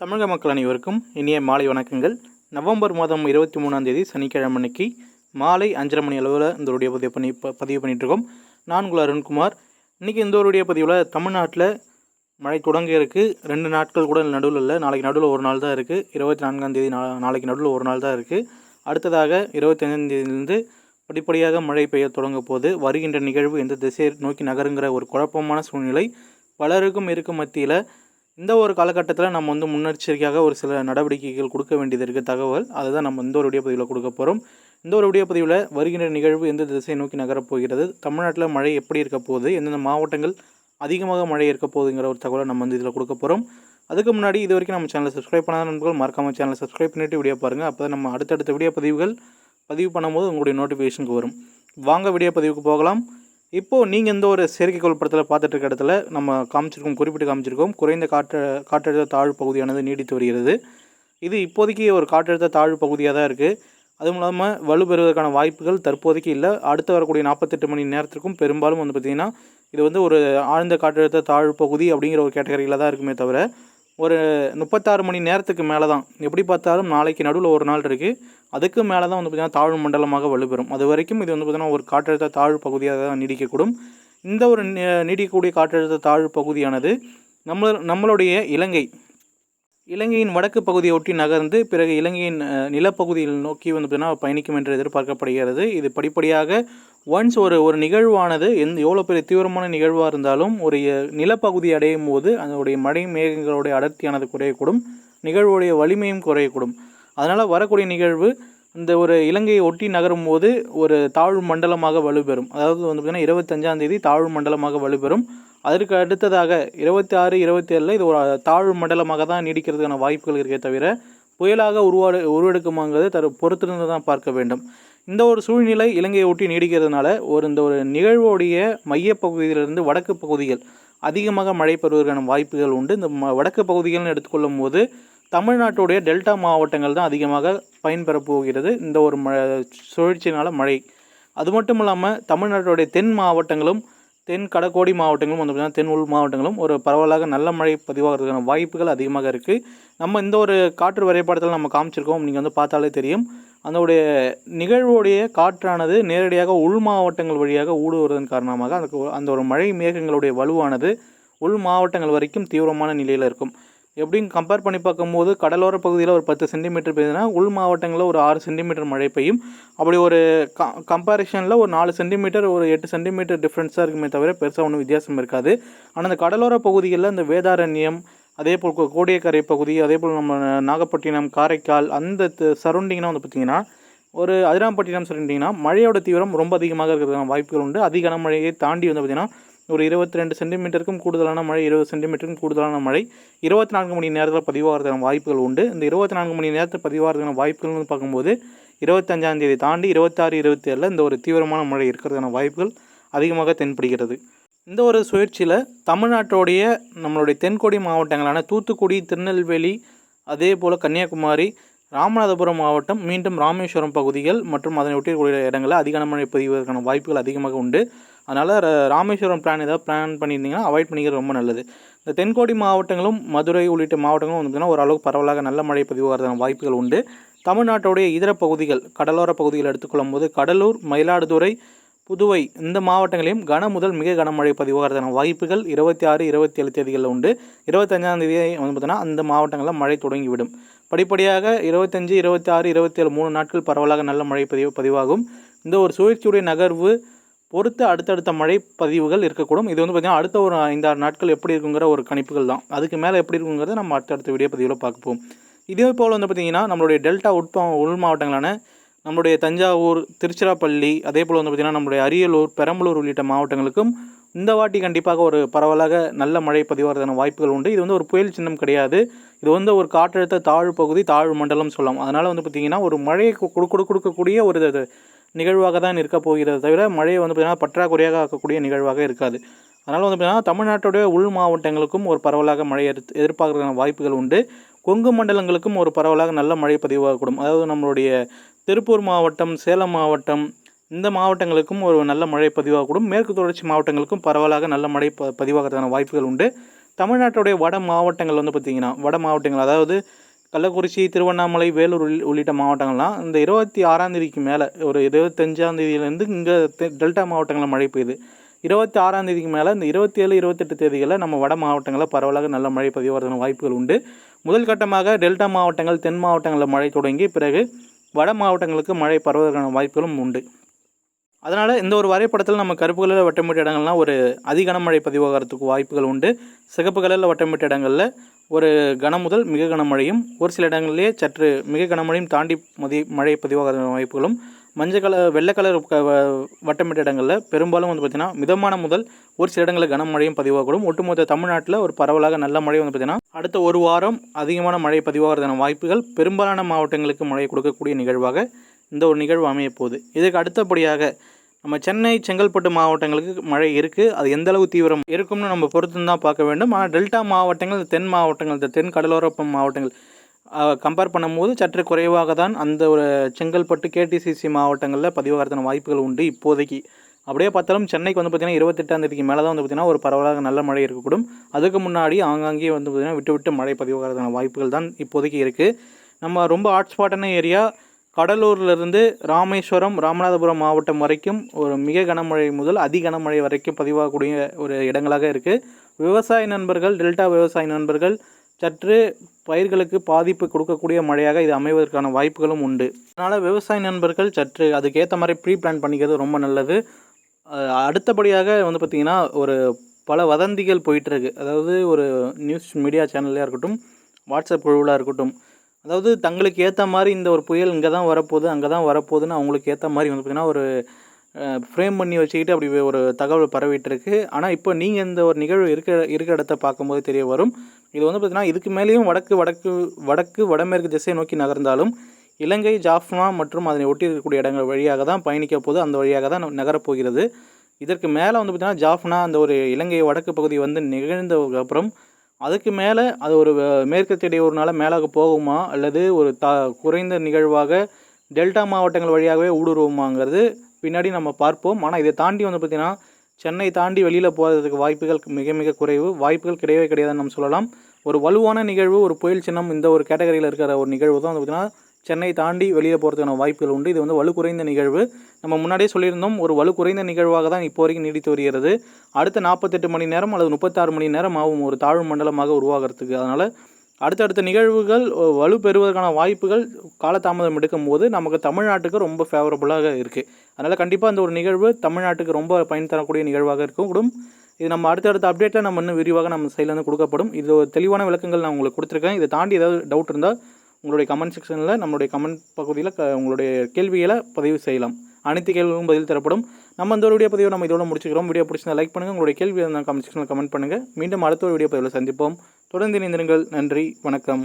தமிழக மக்கள் அனைவருக்கும் இனிய மாலை வணக்கங்கள். நவம்பர் மாதம் இருபத்தி மூணாம் தேதி சனிக்கிழமை அன்னைக்கு மாலை அஞ்சரை மணி அளவில் இந்த உடைய பதிவு பண்ணி ப- பதிவு பண்ணிகிட்ருக்கோம் நான் உங்கள் அருண்குமார். இன்றைக்கி இந்த ஒரு பதிவில் தமிழ்நாட்டில் மழை தொடங்க இருக்குது ரெண்டு நாட்கள் கூட நடுவில் இல்லை. நாளைக்கு நடுவில் ஒரு நாள் தான் இருக்குது இருபத்தி நான்காம் தேதி நா நாளைக்கு நடுவில் ஒரு நாள் தான் இருக்குது அடுத்ததாக இருபத்தஞ்சாம் தேதியிலிருந்து படிப்படியாக மழை பெய்ய தொடங்க போது வருகின்ற நிகழ்வு எந்த திசையை நோக்கி நகருங்கிற ஒரு குழப்பமான சூழ்நிலை பலருக்கும் இருக்கும் மத்தியில். இந்த ஒரு காலகட்டத்தில் நம்ம வந்து முன்னெச்சரிக்கையாக ஒரு சில நடவடிக்கைகள் கொடுக்க வேண்டியது இருக்குது தகவல் அதுதான் நம்ம இந்த ஒரு வீடியோ பதிவில் கொடுக்க போகிறோம் இந்த ஒரு வீடியோ பதிவில் வருகின்ற நிகழ்வு எந்த திசையை நோக்கி நகரப் போகிறது தமிழ்நாட்டில் மழை எப்படி இருக்க போகுது எந்தெந்த மாவட்டங்கள் அதிகமாக மழை இருக்க போகுதுங்கிற ஒரு தகவலை நம்ம வந்து இதில் கொடுக்க போகிறோம் அதுக்கு முன்னாடி இது வரைக்கும் நம்ம சேனலை சப்ஸ்கிரைப் பண்ணாத நண்பர்கள் மறக்காமல் சேனலை சப்ஸ்கிரைப் பண்ணிவிட்டு வீடியோ பாருங்கள் அப்போ தான் நம்ம அடுத்தடுத்த வீடியோ பதிவுகள் பதிவு பண்ணும்போது உங்களுடைய நோட்டிஃபிகேஷனுக்கு வரும். வாங்க வீடியோ பதிவுக்கு போகலாம். இப்போது நீங்கள் இந்த ஒரு செயற்கைக்கோள் படத்தில் பார்த்துட்டு இருக்க இடத்துல நம்ம காமிச்சிருக்கோம் குறிப்பிட்டு காமிச்சிருக்கோம் குறைந்த காற்று காற்றழுத்த தாழ்வு பகுதியானது நீடித்து வருகிறது. இது இப்போதைக்கு ஒரு காற்றழுத்த தாழ்வு பகுதியாக தான் இருக்குது அதுவும் இல்லாமல் வலுப்பெறுவதற்கான வாய்ப்புகள் தற்போதைக்கு இல்லை. அடுத்து வரக்கூடிய நாற்பத்தெட்டு மணி நேரத்திற்கும் பெரும்பாலும் வந்து பார்த்திங்கன்னா இது வந்து ஒரு ஆழ்ந்த காற்றழுத்த தாழ்வு பகுதி அப்படிங்கிற ஒரு கேட்டகரியில் தான் இருக்குமே தவிர ஒரு முப்பத்தாறு மணி நேரத்துக்கு மேலே தான் எப்படி பார்த்தாலும் நாளைக்கு நடுவில் ஒரு நாள் இருக்குது அதுக்கு மேலே தான் வந்து பார்த்திங்கன்னா தாழ்வு மண்டலமாக வலுப்பெறும். அது வரைக்கும் இது வந்து பார்த்திங்கன்னா ஒரு காற்றழுத்த தாழ்வு பகுதியாக தான் நீடிக்கக்கூடும். இந்த ஒரு நீடிக்கக்கூடிய காற்றழுத்த தாழ்வு பகுதியானது நம்ம நம்மளுடைய இலங்கை இலங்கையின் வடக்கு பகுதியை ஒட்டி நகர்ந்து பிறகு இலங்கையின் நிலப்பகுதியில் நோக்கி வந்து பார்த்தீங்கன்னா பயணிக்கும் என்று எதிர்பார்க்கப்படுகிறது. இது படிப்படியாக ஒன்ஸ் ஒரு ஒரு நிகழ்வானது எந்த எவ்வளோ பெரிய தீவிரமான நிகழ்வாக இருந்தாலும் ஒரு நிலப்பகுதி அடையும் போது அதனுடைய மழை மேகங்களுடைய அடர்த்தியானது குறையக்கூடும். நிகழ்வுடைய வலிமையும் குறையக்கூடும். அதனால் வரக்கூடிய நிகழ்வு இந்த ஒரு இலங்கையை ஒட்டி நகரும் போது ஒரு தாழ்வு மண்டலமாக வலுப்பெறும். அதாவது வந்து பார்த்திங்கன்னா இருபத்தஞ்சாந்தேதி தாழ்வு மண்டலமாக வலுப்பெறும். அதற்கு அடுத்ததாக இருபத்தி ஆறு இருபத்தி ஏழில் இது ஒரு தாழ்வு மண்டலமாக தான் நீடிக்கிறதுக்கான வாய்ப்புகள் இருக்கே தவிர புயலாக உருவாடு உருவெடுக்குமாங்கிறது தரு பொறுத்திருந்து தான் பார்க்க வேண்டும். இந்த ஒரு சூழ்நிலை இலங்கையை ஒட்டி நீடிக்கிறதுனால ஒரு இந்த ஒரு நிகழ்வுடைய மையப்பகுதியிலிருந்து வடக்கு பகுதிகள் அதிகமாக மழை பெறுவதற்கான வாய்ப்புகள் உண்டு. இந்த ம- வடக்கு பகுதிகள்னு எடுத்துக்கொள்ளும் போது தமிழ்நாட்டுடைய டெல்டா மாவட்டங்கள் தான் அதிகமாக பயன்பெறப் போகிறது இந்த ஒரு ம சுழற்சியினால் மழை. அது மட்டும் இல்லாமல் தமிழ்நாட்டுடைய தென் மாவட்டங்களும் தென் கடக்கோடி மாவட்டங்களும் வந்து பார்த்தீங்கன்னா தென் உள் மாவட்டங்களும் ஒரு பரவலாக நல்ல மழை பதிவாகிறதுக்கான வாய்ப்புகள் அதிகமாக இருக்குது நம்ம இந்த ஒரு காற்று வரைபடத்தில் நம்ம காமிச்சிருக்கோம். நீங்கள் வந்து பார்த்தாலே தெரியும். அதனுடைய நிகழ்வுடைய காற்றானது நேரடியாக உள் மாவட்டங்கள் வழியாக ஊடுருவதன் காரணமாக அந்த அந்த ஒரு மழை மேகங்களுடைய வலுவானது உள் மாவட்டங்கள் வரைக்கும் தீவிரமான நிலையில் இருக்கும். எப்படின்னு கம்பேர் பண்ணி பார்க்கும்போது கடலோர பகுதியில் ஒரு பத்து சென்டிமீட்டர் பெய்யுதுன்னா உள் மாவட்டங்களில் ஒரு ஆறு சென்டிமீட்டர் மழை பெய்யும். அப்படி ஒரு க கம்பேரிஷனில் ஒரு நாலு சென்டிமீட்டர் ஒரு எட்டு சென்டிமீட்டர் டிஃப்ரென்ஸாக இருக்குமே தவிர பெருசாக ஒன்றும் வித்தியாசம் இருக்காது. ஆனால் இந்த கடலோர பகுதிகளில் இந்த வேதாரண்யம் அதே போல் கோ- கோடியக்கரை பகுதி அதே போல் நம்ம நாகப்பட்டினம் காரைக்கால் அந்த சரௌண்டிங்லாம் வந்து பார்த்திங்கன்னா ஒரு அதிராம்பட்டினம் சொல்லிட்டிங்கன்னா மழையோட தீவிரம் ரொம்ப அதிகமாக இருக்கிறதுக்கான வாய்ப்புகள் உண்டு. அதிக கனமழையை தாண்டி வந்து பார்த்திங்கன்னா ஒரு இருபத்தி ரெண்டு சென்டிமீட்டருக்கும் கூடுதலான மழை இருபது சென்டிமீட்டருக்கும் கூடுதலான மழை. இருபத்தி நான்கு மணி நேரத்தில் பதிவாகிறதுக்கான வாய்ப்புகள் உண்டு. இந்த இருபத்தி நான்கு மணி நேரத்தில் பதிவாகிறதுக்கான வாய்ப்புகள்னு பார்க்கும்போது இருபத்தஞ்சாம் தேதி தாண்டி இருபத்தாறு இருபத்தி ஏழில் இந்த ஒரு தீவிரமான மழை இருக்கிறதுக்கான வாய்ப்புகள் அதிகமாக தென்படுகிறது. இந்த ஒரு சுழற்சியில் தமிழ்நாட்டோடைய நம்மளுடைய தென்கோடி மாவட்டங்களான தூத்துக்குடி திருநெல்வேலி அதே போல் கன்னியாகுமரி ராமநாதபுரம் மாவட்டம் மீண்டும் ராமேஸ்வரம் பகுதிகள் மற்றும் அதனை ஒட்டிய இடங்களில் அதிக மழை பெய்வதற்கான வாய்ப்புகள் அதிகமாக உண்டு. அதனால் ராமேஸ்வரம் பிளான் ஏதாவது பிளான் பண்ணியிருந்தீங்கன்னா அவாய்ட் பண்ணிக்கிறது ரொம்ப நல்லது. இந்த தென்கோடி மாவட்டங்களும் மதுரை உள்ளிட்ட மாவட்டங்களும் வந்து ஓரளவுக்கு பரவலாக நல்ல மழை பதிவாகிறதுக்கான வாய்ப்புகள் உண்டு. தமிழ்நாட்டுடைய இதர பகுதிகள் கடலோர பகுதிகள் எடுத்துக்கொள்ளும் போது கடலூர் மயிலாடுதுறை புதுவை இந்த மாவட்டங்களையும் கன முதல் மிக கனமழை பதிவாகிறதுக்கான வாய்ப்புகள் இருபத்தி ஆறு இருபத்தி ஏழு தேதிகளில் உண்டு. இருபத்தஞ்சாம் தேதி வந்து பார்த்தீங்கன்னா அந்த மாவட்டங்களில் மழை தொடங்கிவிடும். படிப்படியாக இருபத்தஞ்சு இருபத்தி ஆறு இருபத்தேழு மூணு நாட்கள் பரவலாக நல்ல மழை பதிவு பதிவாகும். இந்த ஒரு சுழற்சியுடைய நகர்வு பொறுத்து அடுத்தடுத்த மழை பதிவுகள் இருக்கக்கூடும். இது வந்து பார்த்திங்கன்னா அடுத்த ஒரு ஐந்தாறு நாட்கள் எப்படி இருக்குங்கிற ஒரு கணிப்புகள் தான். அதுக்கு மேலே எப்படி இருக்குங்கிறத நம்ம அடுத்தடுத்த வீடியோ பதிவில் பார்ப்போம் இதே போல் வந்து பார்த்திங்கன்னா நம்மளுடைய டெல்டா உட்ப உள் மாவட்டங்களான நம்மளுடைய தஞ்சாவூர் திருச்சிராப்பள்ளி அதே போல் வந்து பார்த்திங்கன்னா நம்மளுடைய அரியலூர் பெரம்பலூர் உள்ளிட்ட மாவட்டங்களுக்கும் இந்த வாட்டி கண்டிப்பாக ஒரு பரவலாக நல்ல மழை பதிவாகிறதான வாய்ப்புகள் உண்டு. இது வந்து ஒரு புயல் சின்னம் கிடையாது. இது வந்து ஒரு காற்றழுத்த தாழ்வு பகுதி தாழ்வு மண்டலம் சொல்லலாம். அதனால் வந்து பார்த்திங்கன்னா ஒரு மழையை கொடுக்க கொடு கொடு கொடுக்கக்கூடிய ஒரு நிகழ்வாக தான் இருக்க போகிறது தவிர மழையை வந்து பார்த்திங்கன்னா பற்றாக்குறையாக ஆக்கக்கூடிய நிகழ்வாக இருக்காது. அதனால் வந்து பார்த்திங்கன்னா தமிழ்நாட்டுடைய உள் மாவட்டங்களுக்கும் ஒரு பரவலாக மழை எதிர் எதிர்பார்க்கறதுக்கான வாய்ப்புகள் உண்டு. கொங்கு மண்டலங்களுக்கும் ஒரு பரவலாக நல்ல மழை பதிவாகக்கூடும். அதாவது நம்மளுடைய திருப்பூர் மாவட்டம் சேலம் மாவட்டம் இந்த மாவட்டங்களுக்கும் ஒரு நல்ல மழை பதிவாகக்கூடும். மேற்கு தொடர்ச்சி மாவட்டங்களுக்கும் பரவலாக நல்ல மழை ப பதிவாகிறதுக்கான வாய்ப்புகள் உண்டு. தமிழ்நாட்டுடைய வட மாவட்டங்கள் வந்து பார்த்திங்கன்னா வட மாவட்டங்கள் அதாவது கள்ளக்குறிச்சி திருவண்ணாமலை வேலூர் உள்ளிட்ட மாவட்டங்கள்லாம் இந்த இருபத்தி ஆறாம் தேதிக்கு மேலே ஒரு இருபத்தஞ்சாம் தேதியிலேருந்து இங்கே டெல்டா மாவட்டங்களில் மழை பெய்யுது. இருபத்தி ஆறாம் தேதிக்கு மேலே இந்த இருபத்தி ஏழு இருபத்தெட்டு தேதிகளில் நம்ம வட மாவட்டங்களில் பரவலாக நல்ல மழை பதிவாகிறதுன வாய்ப்புகள் உண்டு. முதல் கட்டமாக டெல்டா மாவட்டங்கள் தென் மாவட்டங்களில் மழை தொடங்கி பிறகு வட மாவட்டங்களுக்கு மழை பரவுவதற்கான வாய்ப்புகளும் உண்டு. அதனால் இந்த ஒரு வரைபடத்தில் நம்ம கருப்பு கலரில் வட்டமிட்ட இடங்கள்லாம் ஒரு அதி மழை பதிவாகிறதுக்கு வாய்ப்புகள் உண்டு. சிகப்பு கலரில் வட்டமிட்ட இடங்களில் ஒரு கனம் முதல் மிக கனமழையும் ஒரு சில இடங்களிலே சற்று மிக கனமழையும் தாண்டி மதி மழை பதிவாகிற வாய்ப்புகளும் மஞ்சள் கலர் வெள்ளை கலர் வட்டமிட்ட இடங்களில் பெரும்பாலும் வந்து பார்த்திங்கன்னா மிதமான முதல் ஒரு சில இடங்களில் கனமழையும் பதிவாகக்கூடும். ஒட்டுமொத்த தமிழ்நாட்டில் ஒரு பரவலாக நல்ல மழை வந்து பார்த்திங்கன்னா அடுத்த ஒரு வாரம் அதிகமான மழை பதிவாகிறதான வாய்ப்புகள் பெரும்பாலான மாவட்டங்களுக்கு மழை கொடுக்கக்கூடிய நிகழ்வாக இந்த ஒரு நிகழ்வு அமையப்போகுது. இதுக்கு அடுத்தபடியாக நம்ம சென்னை செங்கல்பட்டு மாவட்டங்களுக்கு மழை இருக்குது அது எந்த அளவு தீவிரம் இருக்கும்னு நம்ம பொறுத்து தான் பார்க்க வேண்டும். ஆனால் டெல்டா மாவட்டங்கள் தென் மாவட்டங்கள் இந்த தென் கடலோர மாவட்டங்கள் கம்பேர் பண்ணும்போது சற்று குறைவாக தான் அந்த ஒரு செங்கல்பட்டு கேடிசிசி மாவட்டங்களில் பதிவாகிறதுன வாய்ப்புகள் உண்டு இப்போதைக்கு. அப்படியே பார்த்தாலும் சென்னைக்கு வந்து பார்த்திங்கன்னா இருபத்தெட்டாம் தேதிக்கு மேலே தான் வந்து பார்த்திங்கன்னா ஒரு பரவலாக நல்ல மழை இருக்கக்கூடும். அதுக்கு முன்னாடி ஆங்காங்கே வந்து பார்த்திங்கன்னா விட்டு விட்டு மழை பதிவாகிறதுன வாய்ப்புகள் தான் இப்போதைக்கு இருக்குது நம்ம ரொம்ப ஹாட்ஸ்பாட்டான ஏரியா கடலூர்லேருந்து ராமேஸ்வரம் ராமநாதபுரம் மாவட்டம் வரைக்கும் ஒரு மிக கனமழை முதல் அதி கனமழை வரைக்கும் பதிவாகக்கூடிய ஒரு இடங்களாக இருக்குது விவசாய நண்பர்கள் டெல்டா விவசாய நண்பர்கள் சற்று பயிர்களுக்கு பாதிப்பு கொடுக்கக்கூடிய மழையாக இது அமைவதற்கான வாய்ப்புகளும் உண்டு. அதனால் விவசாய நண்பர்கள் சற்று அதுக்கேற்ற மாதிரி ப்ரீ பிளான் பண்ணிக்கிறது ரொம்ப நல்லது. அடுத்தபடியாக வந்து பார்த்திங்கன்னா ஒரு பல வதந்திகள் போயிட்டுருக்கு அதாவது ஒரு நியூஸ் மீடியா சேனல்லையாக இருக்கட்டும் வாட்ஸ்அப் குழுவில் இருக்கட்டும் அதாவது தங்களுக்கு ஏற்ற மாதிரி இந்த ஒரு புயல் இங்கே தான் வரப்போகுது அங்கே தான் வரப்போகுதுன்னு அவங்களுக்கு ஏற்ற மாதிரி வந்து பார்த்திங்கன்னா ஒரு ஃப்ரேம் பண்ணி வச்சுக்கிட்டு அப்படி ஒரு தகவல் பரவிட்டு இருக்கு ஆனால் இப்போ நீங்கள் இந்த ஒரு நிகழ்வு இருக்க இருக்கிற இடத்த பார்க்கும்போது தெரிய வரும். இது வந்து பார்த்திங்கன்னா இதுக்கு மேலேயும் வடக்கு வடக்கு வடக்கு வடமேற்கு திசை நோக்கி நகர்ந்தாலும் இலங்கை ஜாஃப்னா மற்றும் அதனை ஒட்டி இருக்கக்கூடிய இடங்கள் வழியாக தான் பயணிக்க போது அந்த வழியாக தான் நகரப் போகிறது இதற்கு மேலே வந்து பார்த்திங்கன்னா ஜாஃப்னா அந்த ஒரு இலங்கை வடக்கு பகுதி வந்து நிகழ்ந்ததுக்கப்புறம் அதுக்கு மேலே அது ஒரு மேற்கத்திய இடையூறுனால மேலாக போகுமா? அல்லது ஒரு த குறைந்த நிகழ்வாக டெல்டா மாவட்டங்கள் வழியாகவே ஊடுருவுமாங்கிறது பின்னாடி நம்ம பார்ப்போம். ஆனால் இதை தாண்டி வந்து பார்த்திங்கன்னா சென்னை தாண்டி வெளியில் போகிறதுக்கு வாய்ப்புகள் மிக மிக குறைவு. வாய்ப்புகள் கிடையவே கிடையாதுன்னு நம்ம சொல்லலாம். ஒரு வலுவான நிகழ்வு ஒரு புயல் சின்னம் இந்த ஒரு கேட்டகரியில் இருக்கிற ஒரு நிகழ்வு தான் வந்து பார்த்திங்கன்னா சென்னை தாண்டி வெளியே போகிறதுக்கான வாய்ப்புகள் உண்டு. இது வந்து வலு குறைந்த நிகழ்வு. நம்ம முன்னாடியே சொல்லியிருந்தோம் ஒரு வலு குறைந்த நிகழ்வாக தான் இப்போ வரைக்கும் நீடித்து வருகிறது. அடுத்த நாற்பத்தெட்டு மணி நேரம் அல்லது முப்பத்தாறு மணி நேரம் ஆகும் ஒரு தாழ்வு மண்டலமாக உருவாகிறதுக்கு. அதனால் அடுத்தடுத்த நிகழ்வுகள் வலு பெறுவதற்கான வாய்ப்புகள் காலதாமதம் எடுக்கும் போது நமக்கு தமிழ்நாட்டுக்கு ரொம்ப ஃபேவரபுளாக இருக்குது அதனால் கண்டிப்பாக அந்த ஒரு நிகழ்வு தமிழ்நாட்டுக்கு ரொம்ப பயன் தரக்கூடிய நிகழ்வாக இருக்கும் கூடும் இது நம்ம அடுத்தடுத்த அப்டேட்டில் நம்ம இன்னும் விரிவாக நம்ம சைட்லேருந்து கொடுக்கப்படும். இது ஒரு தெளிவான விளக்கங்கள் நான் உங்களுக்கு கொடுத்துருக்கேன். இதை தாண்டி ஏதாவது டவுட் இருந்தால் உங்களுடைய கமெண்ட் செக்ஷனில் நம்மளுடைய கமெண்ட் பகுதியில் க உங்களுடைய கேள்விகளை பதிவு செய்யலாம். அனைத்து கேள்விகளும் பதில் தரப்படும். நம்ம இந்த ஒரு வீடியோ பதிவை நம்ம இதோட முடிச்சுக்கிறோம். வீடியோ பிடிச்சிருந்தா லைக் பண்ணுங்கள் உங்களுடைய கேள்வி இருந்தால் கமெண்ட் செக்ஷனில் கமெண்ட் பண்ணுங்கள் மீண்டும் அடுத்த ஒரு வீடியோ பதிவில் சந்திப்போம். தொடர்ந்து இணைந்திருங்கள். நன்றி. வணக்கம்.